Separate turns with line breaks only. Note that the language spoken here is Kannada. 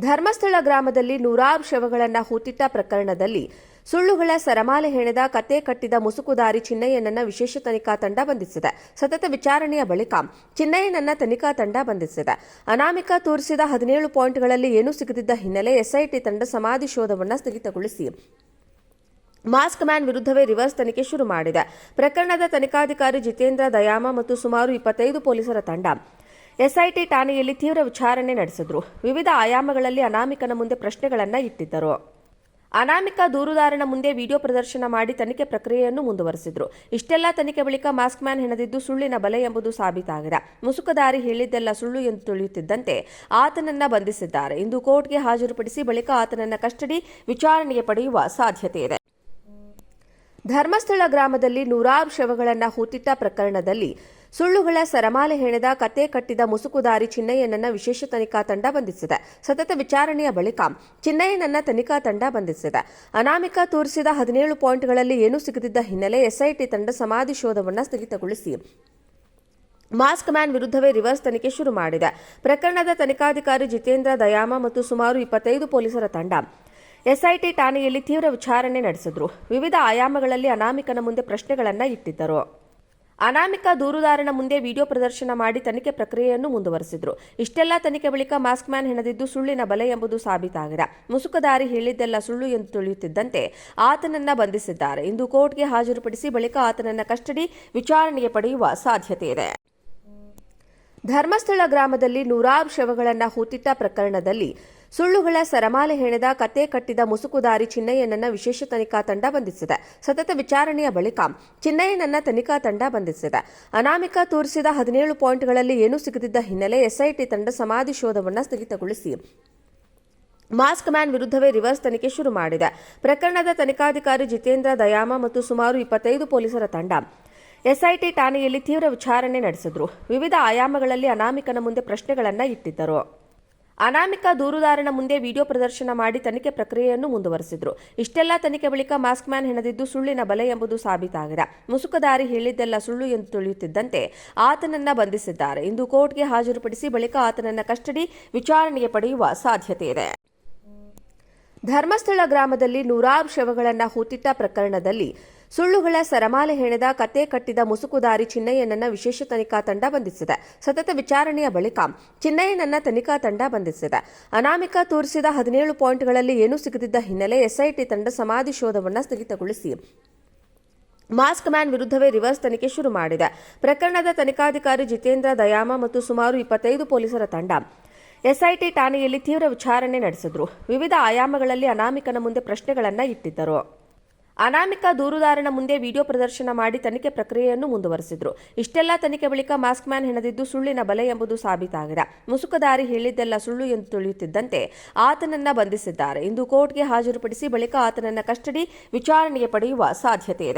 ಧರ್ಮಸ್ಥಳ ಗ್ರಾಮದಲ್ಲಿ ನೂರಾರು ಶವಗಳನ್ನು ಹೂತಿಟ್ಟ ಪ್ರಕರಣದಲ್ಲಿ ಸುಳ್ಳುಗಳ ಸರಮಾಲೆ ಹೆಣೆದ, ಕತೆ ಕಟ್ಟಿದ ಮುಸುಕುದಾರಿ ಚಿನ್ನಯ್ಯನನ್ನ ವಿಶೇಷ ತನಿಖಾ ತಂಡ ಬಂಧಿಸಿದೆ. ಸತತ ವಿಚಾರಣೆಯ ಬಳಿಕ ಚಿನ್ನಯ್ಯನನ್ನ ತನಿಖಾ ತಂಡ ಬಂಧಿಸಿದೆ. ಅನಾಮಿಕ ತೋರಿಸಿದ ಹದಿನೇಳು ಪಾಯಿಂಟ್ಗಳಲ್ಲಿ ಏನೂ ಸಿಗದಿದ್ದ ಹಿನ್ನೆಲೆ ಎಸ್ಐಟಿ ತಂಡ ಸಮಾಧಿ ಶೋಧವನ್ನು ಸ್ಥಗಿತಗೊಳಿಸಿ ಮಾಸ್ಕ್ ಮ್ಯಾನ್ ವಿರುದ್ಧವೇ ರಿವರ್ಸ್ ತನಿಖೆ ಶುರು ಮಾಡಿದೆ. ಪ್ರಕರಣದ ತನಿಖಾಧಿಕಾರಿ ಜಿತೇಂದ್ರ ದಯಾಮ ಮತ್ತು ಸುಮಾರು ಇಪ್ಪತ್ತೈದು ಪೊಲೀಸರ ತಂಡ ಎಸ್ಐಟಿ ಠಾಣೆಯಲ್ಲಿ ತೀವ್ರ ವಿಚಾರಣೆ ನಡೆಸಿದ್ರು. ವಿವಿಧ ಆಯಾಮಗಳಲ್ಲಿ ಅನಾಮಿಕನ ಮುಂದೆ ಪ್ರಶ್ನೆಗಳನ್ನು ಇಟ್ಟಿದ್ದರು. ಅನಾಮಿಕ ದೂರುದಾರನ ಮುಂದೆ ವಿಡಿಯೋ ಪ್ರದರ್ಶನ ಮಾಡಿ ತನಿಖೆ ಪ್ರಕ್ರಿಯೆಯನ್ನು ಮುಂದುವರೆಸಿದ್ರು. ಇಷ್ಟೆಲ್ಲ ತನಿಖೆ ಬಳಿಕ ಮಾಸ್ಕ್ ಮ್ಯಾನ್ ಹೆಣದಿದ್ದು ಸುಳ್ಳಿನ ಬಲೆ ಎಂಬುದು ಸಾಬೀತಾಗಿದೆ. ಮುಸುಕದಾರಿ ಹೇಳಿದ್ದೆಲ್ಲ ಸುಳ್ಳು ಎಂದು ತಿಳಿಯುತ್ತಿದ್ದಂತೆ ಆತನನ್ನ ಬಂಧಿಸಿದ್ದಾರೆ. ಇಂದು ಕೋರ್ಟ್ಗೆ ಹಾಜರುಪಡಿಸಿ ಬಳಿಕ ಆತನನ್ನ ಕಸ್ಟಡಿ ವಿಚಾರಣೆಗೆ ಪಡೆಯುವ ಸಾಧ್ಯತೆ ಇದೆ. ಧರ್ಮಸ್ಥಳ ಗ್ರಾಮದಲ್ಲಿ ನೂರಾರು ಶವಗಳನ್ನು ಹೂತಿಟ್ಟ ಪ್ರಕರಣದಲ್ಲಿ ಸುಳ್ಳುಗಳ ಸರಮಾಲೆ ಹೆಣೆದ ಕತೆ ಕಟ್ಟಿದ ಮುಸುಕುದಾರಿ ಚಿನ್ನಯ್ಯನನ್ನ ವಿಶೇಷ ತನಿಖಾ ತಂಡ ಬಂಧಿಸಿದೆ. ಸತತ ವಿಚಾರಣೆಯ ಬಳಿಕ ಚಿನ್ನಯ್ಯನನ್ನ ತನಿಖಾ ತಂಡ ಬಂಧಿಸಿದೆ. ಅನಾಮಿಕ ತೋರಿಸಿದ ಹದಿನೇಳು ಪಾಯಿಂಟ್ಗಳಲ್ಲಿ ಏನೂ ಸಿಗದಿದ್ದ ಹಿನ್ನೆಲೆ ಎಸ್ಐಟಿ ತಂಡ ಸಮಾಧಿ ಶೋಧವನ್ನು ಸ್ಥಗಿತಗೊಳಿಸಿ ಮಾಸ್ಕ್ ಮ್ಯಾನ್ ವಿರುದ್ಧವೇ ರಿವರ್ಸ್ ತನಿಖೆ ಶುರು ಮಾಡಿದೆ. ಪ್ರಕರಣದ ತನಿಖಾಧಿಕಾರಿ ಜಿತೇಂದ್ರ ದಯಾಮ ಮತ್ತು ಸುಮಾರು ಇಪ್ಪತ್ತೈದು ಪೊಲೀಸರ ತಂಡ ಎಸ್ಐಟಿ ಠಾಣೆಯಲ್ಲಿ ತೀವ್ರ ವಿಚಾರಣೆ ನಡೆಸಿದ್ರು. ವಿವಿಧ ಆಯಾಮಗಳಲ್ಲಿ ಅನಾಮಿಕನ ಮುಂದೆ ಪ್ರಶ್ನೆಗಳನ್ನು ಇಟ್ಟಿದ್ದರು. ಅನಾಮಿಕ ದೂರುದಾರನ ಮುಂದೆ ವಿಡಿಯೋ ಪ್ರದರ್ಶನ ಮಾಡಿ ತನಿಖೆ ಪ್ರಕ್ರಿಯೆಯನ್ನು ಮುಂದುವರೆಸಿದ್ರು. ಇಷ್ಟೆಲ್ಲ ತನಿಖೆ ಬಳಿಕ ಮಾಸ್ಕ್ ಮ್ಯಾನ್ ಹೆಣದಿದ್ದು ಸುಳ್ಳಿನ ಬಲೆ ಎಂಬುದು ಸಾಬೀತಾಗಿದೆ. ಮುಸುಕದಾರಿ ಹೇಳಿದ್ದೆಲ್ಲ ಸುಳ್ಳು ಎಂದು ತಿಳಿಯುತ್ತಿದ್ದಂತೆ ಆತನನ್ನ ಬಂಧಿಸಿದ್ದಾರೆ. ಇಂದು ಕೋರ್ಟ್ಗೆ ಹಾಜರುಪಡಿಸಿ ಬಳಿಕ ಆತನನ್ನ ಕಸ್ಟಡಿ ವಿಚಾರಣೆಗೆ ಪಡೆಯುವ ಸಾಧ್ಯತೆ ಇದೆ ಧರ್ಮಸ್ಥಳ ಗ್ರಾಮದಲ್ಲಿ ನೂರಾರು ಶವಗಳನ್ನು ಹೂತಿಟ್ಟ ಪ್ರಕರಣದಲ್ಲಿ ಸುಳ್ಳುಗಳ ಸರಮಾಲೆ ಹೆಣೆದ ಕತೆ ಕಟ್ಟಿದ ಮುಸುಕುದಾರಿ ಚಿನ್ನಯ್ಯನನ್ನ ವಿಶೇಷ ತನಿಖಾ ತಂಡ ಬಂಧಿಸಿದೆ. ಸತತ ವಿಚಾರಣೆಯ ಬಳಿಕ ಚಿನ್ನಯ್ಯನನ್ನ ತನಿಖಾ ತಂಡ ಬಂಧಿಸಿದೆ. ಅನಾಮಿಕ ತೋರಿಸಿದ ಹದಿನೇಳು ಪಾಯಿಂಟ್ಗಳಲ್ಲಿ ಏನೂ ಸಿಗದಿದ್ದ ಹಿನ್ನೆಲೆ ಎಸ್ಐಟಿ ತಂಡ ಸಮಾಧಿ ಶೋಧವನ್ನು ಸ್ಥಗಿತಗೊಳಿಸಿ ಮಾಸ್ಕ್ ಮ್ಯಾನ್ ವಿರುದ್ಧವೇ ರಿವರ್ಸ್ ತನಿಖೆ ಶುರು ಮಾಡಿದೆ. ಪ್ರಕರಣದ ತನಿಖಾಧಿಕಾರಿ ಜಿತೇಂದ್ರ ದಯಾಮ ಮತ್ತು ಸುಮಾರು ಇಪ್ಪತ್ತೈದು ಪೊಲೀಸರ ತಂಡ ಎಸ್ಐಟಿ ಠಾಣೆಯಲ್ಲಿ ತೀವ್ರ ವಿಚಾರಣೆ ನಡೆಸಿದ್ರು. ವಿವಿಧ ಆಯಾಮಗಳಲ್ಲಿ ಅನಾಮಿಕನ ಮುಂದೆ ಪ್ರಶ್ನೆಗಳನ್ನು ಇಟ್ಟಿದ್ದರು. ಅನಾಮಿಕ ದೂರುದಾರನ ಮುಂದೆ ವಿಡಿಯೋ ಪ್ರದರ್ಶನ ಮಾಡಿ ತನಿಖೆ ಪ್ರಕ್ರಿಯೆಯನ್ನು ಮುಂದುವರೆಸಿದ್ರು. ಇಷ್ಟೆಲ್ಲ ತನಿಖೆ ಬಳಿಕ ಮಾಸ್ಕ್ ಮ್ಯಾನ್ ಹೆಣದಿದ್ದು ಸುಳ್ಳಿನ ಬಲೆ ಎಂಬುದು ಸಾಬೀತಾಗಿದೆ. ಮುಸುಕದಾರಿ ಹೇಳಿದ್ದೆಲ್ಲ ಸುಳ್ಳು ಎಂದು ತಿಳಿಯುತ್ತಿದ್ದಂತೆ ಆತನನ್ನ ಬಂಧಿಸಿದ್ದಾರೆ. ಇಂದು ಕೋರ್ಟ್ಗೆ ಹಾಜರುಪಡಿಸಿ ಬಳಿಕ ಆತನನ್ನ ಕಸ್ಟಡಿ ವಿಚಾರಣೆಗೆ ಪಡೆಯುವ ಸಾಧ್ಯತೆ ಇದೆ ಧರ್ಮಸ್ಥಳ ಗ್ರಾಮದಲ್ಲಿ ನೂರಾರು ಶವಗಳನ್ನು ಹೂತಿಟ್ಟ ಪ್ರಕರಣದಲ್ಲಿ ಸುಳ್ಳುಗಳ ಸರಮಾಲೆ ಹೆಣೆದ ಕತೆ ಕಟ್ಟಿದ ಮುಸುಕುದಾರಿ ಚಿನ್ನಯ್ಯನನ್ನ ವಿಶೇಷ ತನಿಖಾ ತಂಡ ಬಂಧಿಸಿದೆ. ಸತತ ವಿಚಾರಣೆಯ ಬಳಿಕ ಚಿನ್ನಯ್ಯನನ್ನ ತನಿಖಾ ತಂಡ ಬಂಧಿಸಿದೆ. ಅನಾಮಿಕ ತೋರಿಸಿದ ಹದಿನೇಳು ಪಾಯಿಂಟ್ಗಳಲ್ಲಿ ಏನೂ ಸಿಗದಿದ್ದ ಹಿನ್ನೆಲೆ ಎಸ್ಐಟಿ ತಂಡ ಸಮಾಧಿ ಶೋಧವನ್ನು ಸ್ಥಗಿತಗೊಳಿಸಿ ಮಾಸ್ಕ್ ಮ್ಯಾನ್ ವಿರುದ್ಧವೇ ರಿವರ್ಸ್ ತನಿಖೆ ಶುರು ಮಾಡಿದೆ. ಪ್ರಕರಣದ ತನಿಖಾಧಿಕಾರಿ ಜಿತೇಂದ್ರ ದಯಾಮ ಮತ್ತು ಸುಮಾರು ಇಪ್ಪತ್ತೈದು ಪೊಲೀಸರ ತಂಡ ಎಸ್ಐಟಿ ಠಾಣೆಯಲ್ಲಿ ತೀವ್ರ ವಿಚಾರಣೆ ನಡೆಸಿದ್ರು. ವಿವಿಧ ಆಯಾಮಗಳಲ್ಲಿ ಅನಾಮಿಕನ ಮುಂದೆ ಪ್ರಶ್ನೆಗಳನ್ನು ಇಟ್ಟಿದ್ದರು. ಅನಾಮಿಕ ದೂರುದಾರನ ಮುಂದೆ ವಿಡಿಯೋ ಪ್ರದರ್ಶನ ಮಾಡಿ ತನಿಖೆ ಪ್ರಕ್ರಿಯೆಯನ್ನು ಮುಂದುವರೆಸಿದ್ರು. ಇಷ್ಟೆಲ್ಲ ತನಿಖೆ ಬಳಿಕ ಮಾಸ್ಕ್ ಮ್ಯಾನ್ ಹೆಣದಿದ್ದು ಸುಳ್ಳಿನ ಬಲೆ ಎಂಬುದು ಸಾಬೀತಾಗಿದೆ. ಮುಸುಕದಾರಿ ಹೇಳಿದ್ದೆಲ್ಲ ಸುಳ್ಳು ಎಂದು ತಿಳಿಯುತ್ತಿದ್ದಂತೆ ಆತನನ್ನ ಬಂಧಿಸಿದ್ದಾರೆ. ಇಂದು ಕೋರ್ಟ್ಗೆ ಹಾಜರುಪಡಿಸಿ ಬಳಿಕ ಆತನನ್ನ ಕಸ್ಟಡಿ ವಿಚಾರಣೆಗೆ ಪಡೆಯುವ ಸಾಧ್ಯತೆ ಇದೆ.